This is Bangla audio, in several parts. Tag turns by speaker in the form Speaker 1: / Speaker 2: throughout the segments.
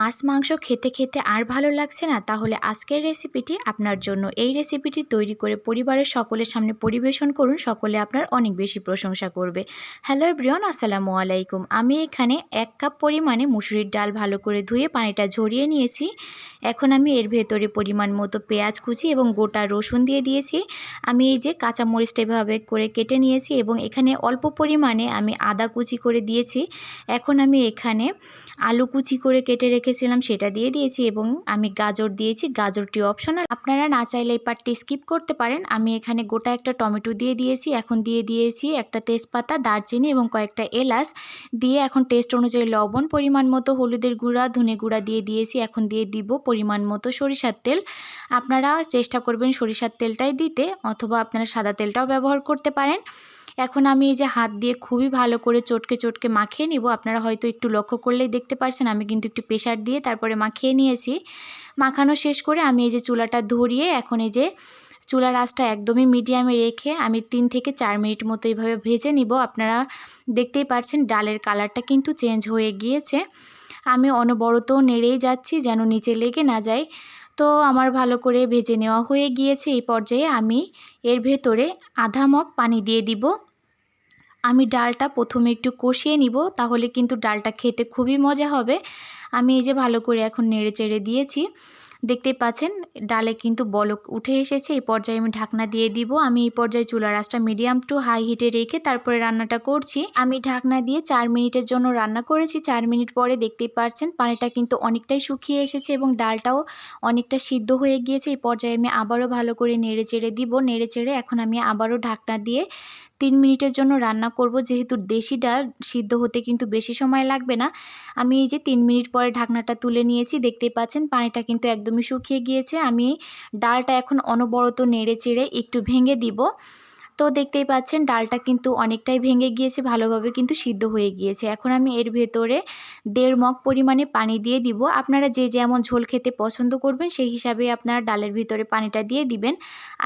Speaker 1: মাছ, মাংস খেতে খেতে আর ভালো লাগছে না? তাহলে আজকের রেসিপিটি আপনার জন্য। এই রেসিপিটি তৈরি করে পরিবারের সকলের সামনে পরিবেশন করুন। সকলে আপনার অনেক বেশি প্রশংসা করবে। হ্যালো ব্রিয়ন আসসালামু আলাইকুম। আমি এখানে এক কাপ পরিমাণে মুসুরির ডাল ভালো করে ধুয়ে পানিটা ঝরিয়ে নিয়েছি। এখন আমি এর ভেতরে পরিমাণ মতো পেঁয়াজ কুচি এবং গোটা রসুন দিয়ে দিয়েছি। আমি এই যে কাঁচামরিচটা এভাবে করে কেটে নিয়েছি এবং এখানে অল্প পরিমাণে আমি আদা কুচি করে দিয়েছি। এখন আমি এখানে আলু কুচি করে কেটে রেখেছিলাম সেটা দিয়ে দিয়েছি এবং আমি গাজর দিয়েছি। গাজরটি অপশনাল আপনারা না চাইলে এই পার্টটি স্কিপ করতে পারেন। আমি এখানে গোটা একটা টমেটো দিয়ে দিয়েছি। এখন দিয়ে দিয়েছি একটা তেজপাতা, দারচিনি এবং কয়েকটা এলাচ। দিয়ে এখন টেস্ট অনুযায়ী লবণ, পরিমাণ মতো হলুদের গুঁড়া, ধনে গুঁড়া দিয়ে দিয়েছি। এখন দিয়ে দিব পরিমাণ মতো সরিষার তেল। আপনারা চেষ্টা করবেন সরিষার তেলটাই দিতে অথবা আপনারা সাদা তেলটাও ব্যবহার করতে পারেন। এখন আমি এই যে হাত দিয়ে খুবই ভালো করে চটকে চটকে মাখিয়ে নিব। আপনারা হয়তো একটু লক্ষ্য করলেই দেখতে পারছেন, আমি কিন্তু একটু প্রেশার দিয়ে তারপরে মাখিয়ে নিয়েছি। মাখানো শেষ করে আমি এই যে চুলাটা ধরিয়ে এখন এই যে চুলার আঁচটা একদমই মিডিয়ামে রেখে আমি তিন থেকে চার মিনিট মতো এইভাবে ভেজে নিব। আপনারা দেখতেই পাচ্ছেন ডালের কালারটা কিন্তু চেঞ্জ হয়ে গিয়েছে। আমি অনবরত নেড়েই যাচ্ছি যেন নিচে লেগে না যায়। তো আমার ভালো করে ভেজে নেওয়া হয়ে গিয়েছে এই পর্যায়ে আমি এর ভেতরে আধা মগ পানি দিয়ে দিব। আমি ডালটা প্রথমে একটু কষিয়ে নিব, তাহলে কিন্তু ডালটা খেতে খুবই মজা হবে। আমি এই যে ভালো করে এখন নেড়ে চেড়ে দিয়েছি। দেখতেই পাচ্ছেন, ডালে কিন্তু বলক উঠে এসেছে। এই পর্যায়ে আমি ঢাকনা দিয়ে দিব। আমি এই পর্যায়ে চুলার আঁচটা মিডিয়াম টু হাই হিটে রেখে তারপরে রান্নাটা করছি। আমি ঢাকনা দিয়ে চার মিনিটের জন্য রান্না করেছি। চার মিনিট পরে দেখতেই পাচ্ছেন, পানিটা কিন্তু অনেকটাই শুকিয়ে এসেছে এবং ডালটাও অনেকটা সিদ্ধ হয়ে গিয়েছে। এই পর্যায়ে আমি আবারও ভালো করে নেড়ে চেড়ে দিব। নেড়ে চেড়ে এখন আমি আবারও ঢাকনা দিয়ে তিন মিনিটের জন্য রান্না করব। যেহেতু দেশি ডাল, সিদ্ধ হতে কিন্তু বেশি সময় লাগবে না। আমি এই যে তিন মিনিট পরে ঢাকনাটা তুলে নিয়েছি, দেখতেই পাচ্ছেন পানিটা কিন্তু একদমই শুকিয়ে গিয়েছে। আমি ডালটা এখন অনবরত নেড়ে চেড়ে একটু ভেঙে দিব। তো দেখতেই পাচ্ছেন ডালটা কিন্তু অনেকটাই ভেঙে গিয়েছে, ভালোভাবে কিন্তু সিদ্ধ হয়ে গিয়েছে। এখন আমি এর ভেতরে দেড় মগ পরিমাণে পানি দিয়ে দিব। আপনারা যে যেমন ঝোল খেতে পছন্দ করবেন, সেই হিসাবে আপনারা ডালের ভিতরে পানিটা দিয়ে দিবেন।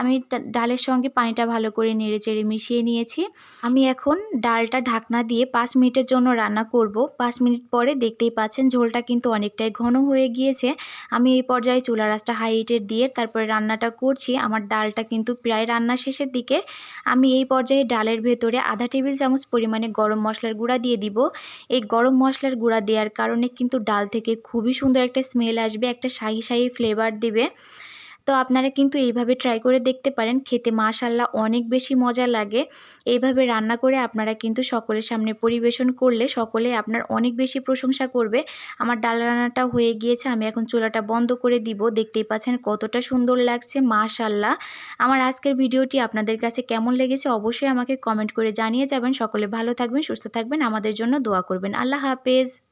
Speaker 1: আমি ডালের সঙ্গে পানিটা ভালো করে নেড়ে চেড়ে মিশিয়ে নিয়েছি। আমি এখন ডালটা ঢাকনা দিয়ে পাঁচ মিনিটের জন্য রান্না করব। পাঁচ মিনিট পরে দেখতেই পাচ্ছেন ঝোলটা কিন্তু অনেকটাই ঘন হয়ে গিয়েছে। আমি এই পর্যায়ে চুলা রাসটা হাই দিয়ে তারপরে রান্নাটা করছি। আমার ডালটা কিন্তু প্রায় রান্না শেষের দিকে আমি এই পর্যায়ে ডালের ভেতরে আধা টেবিল চামচ পরিমাণে গরম মশলার গুঁড়া দিয়ে দিব। এই গরম মশলার গুঁড়া দেওয়ার কারণে কিন্তু ডাল থেকে খুবই সুন্দর একটা স্মেল আসবে, একটা শাহি শাহি ফ্লেভার দেবে। তো আপনারা কিন্তু এইভাবে ট্রাই করে দেখতে পারেন, খেতে মাশাল্লাহ অনেক বেশি মজা লাগে। এইভাবে রান্না করে আপনারা কিন্তু সকলের সামনে পরিবেশন করলে সকলে আপনার অনেক বেশি প্রশংসা করবে। আমার ডাল রান্নাটা হয়ে গিয়েছে, আমি এখন চুলাটা বন্ধ করে দিব। দেখতেই পাচ্ছেন কতটা সুন্দর লাগছে মাশাল্লাহ আমার আজকের ভিডিওটি আপনাদের কাছে কেমন লেগেছে অবশ্যই আমাকে কমেন্ট করে জানিয়ে যাবেন। সকলে ভালো থাকবেন, সুস্থ থাকবেন, আমাদের জন্য দোয়া করবেন। আল্লাহ হাফেজ।